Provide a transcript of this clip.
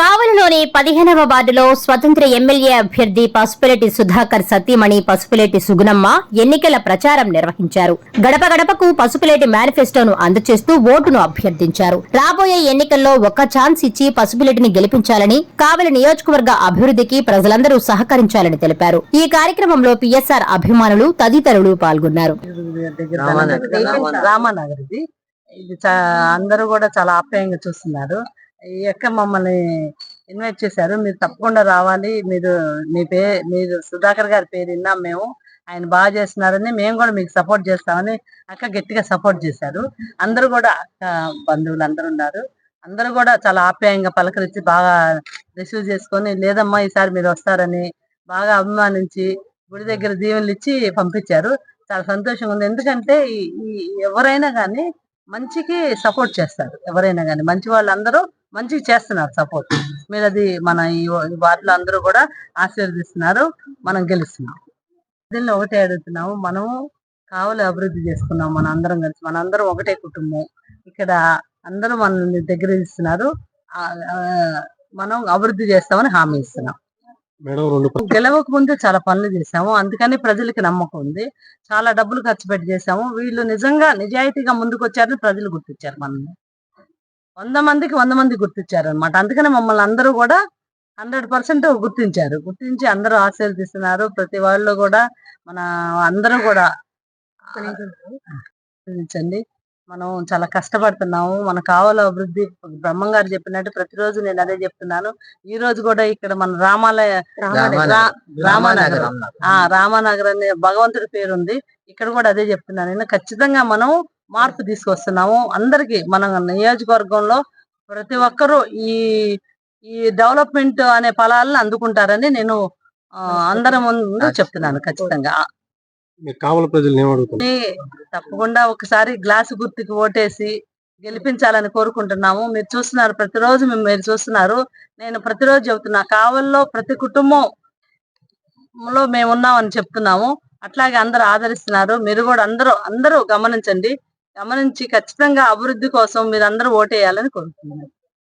కావలిలోని పదిహేనవ వార్డులో స్వతంత్ర ఎమ్మెల్యే అభ్యర్థి పసుపులెట్టి సుధాకర్ సతీమణి పసుపులెట్టి సుగుణమ్మ ఎన్నికల ప్రచారం నిర్వహించారు. గడప గడపకు పసుపులేటి మేనిఫెస్టోను అందజేస్తూ ఓటును అభ్యర్థించారు. రాబోయే ఎన్నికల్లో ఒక్క ఛాన్స్ ఇచ్చి పసుపులేటిని గెలిపించాలని కావలి నియోజకవర్గ అభివృద్ధికి ప్రజలందరూ సహకరించాలని తెలిపారు. ఈ కార్యక్రమంలో పిఎస్ఆర్ అభిమానులు తదితరులు పాల్గొన్నారు. రామానగర్. ఇది. అందరూ కూడా చాలా ఆప్యాయంగా చూస్తున్నారు. ఈ మమ్మల్ని ఇన్వైట్ చేశారు. మీరు తప్పకుండా రావాలి. మీరు మీ పే మీరు సుధాకర్ గారి పేరు విన్నాం మేము. ఆయన బాగా చేస్తున్నారని మేము కూడా మీకు సపోర్ట్ చేస్తామని అక్క గట్టిగా సపోర్ట్ చేశారు. అందరూ కూడా అక్క బంధువులు అందరు ఉన్నారు. అందరూ కూడా చాలా ఆప్యాయంగా పలకరించి బాగా రిసీవ్ చేసుకొని లేదమ్మా ఈసారి మీరు వస్తారని బాగా అభిమానించి గుడి దగ్గర దీవెనలు ఇచ్చి పంపించారు. చాలా సంతోషంగా ఉంది. ఎందుకంటే ఈ ఎవరైనా కానీ మంచికి సపోర్ట్ చేస్తారు. ఎవరైనా కానీ మంచి వాళ్ళందరూ మంచికి చేస్తున్నారు సపోర్ట్ మీరు అది మన ఈ వార్డులో అందరూ కూడా ఆశీర్వదిస్తున్నారు మనం గెలుస్తున్నాం. దీనిలో ఒకటే అడుగుతున్నాము మనము కావలి అభివృద్ధి చేసుకున్నాం మన అందరం కలిసి మన అందరం ఒకటే కుటుంబం. ఇక్కడ అందరూ మనల్ని దగ్గర ఇస్తున్నారు మనం అభివృద్ధి చేస్తామని హామీ ఇస్తున్నాం. గెలవక ముందు చాలా పనులు చేశాము అందుకని ప్రజలకి నమ్మకం ఉంది. చాలా డబ్బులు ఖర్చు పెట్టి చేశాము. వీళ్ళు నిజంగా నిజాయితీగా ముందుకు వచ్చారని ప్రజలు గుర్తించారు మనల్ని. వంద మందికి వంద మంది గుర్తించారు అనమాట అందుకని మమ్మల్ని అందరూ కూడా హండ్రెడ్ పర్సెంట్ గుర్తించారు. గుర్తించి అందరూ ఆశీర్వదిస్తున్నారు ప్రతి వాళ్ళు కూడా మన అందరూ కూడా ఆశీర్వదించండి. మనం చాలా కష్టపడుతున్నాము. మన కావాల అభివృద్ధి. బ్రహ్మం గారు చెప్పినట్టు ప్రతిరోజు నేను అదే చెప్తున్నాను. ఈ రోజు కూడా ఇక్కడ మన రామాలయ రామానగరం. ఆ రామానగర్ అనే భగవంతుడి పేరు ఉంది ఇక్కడ కూడా అదే చెప్తున్నాను. నేను ఖచ్చితంగా మనం మార్పు తీసుకొస్తున్నాము. అందరికి మన నియోజకవర్గంలో ప్రతి ఒక్కరూ ఈ ఈ డెవలప్మెంట్ అనే ఫలాలను అందుకుంటారని నేను అందరి ముందు చెప్తున్నాను ఖచ్చితంగా. కావాల ప్రజలు తప్పకుండా ఒకసారి గ్లాసు గుర్తుకి ఓటేసి గెలిపించాలని కోరుకుంటున్నాము. మీరు చూస్తున్నారు ప్రతిరోజు మేము మీరు చూస్తున్నారు. నేను ప్రతిరోజు చెబుతున్నా కావల్లో ప్రతి కుటుంబంలో మేము ఉన్నామని చెప్తున్నాము. అట్లాగే అందరూ ఆదరిస్తున్నారు. మీరు కూడా అందరూ అందరూ గమనించండి. గమనించి ఖచ్చితంగా అభివృద్ధి కోసం మీరు అందరూ ఓటేయాలని కోరుతున్నాను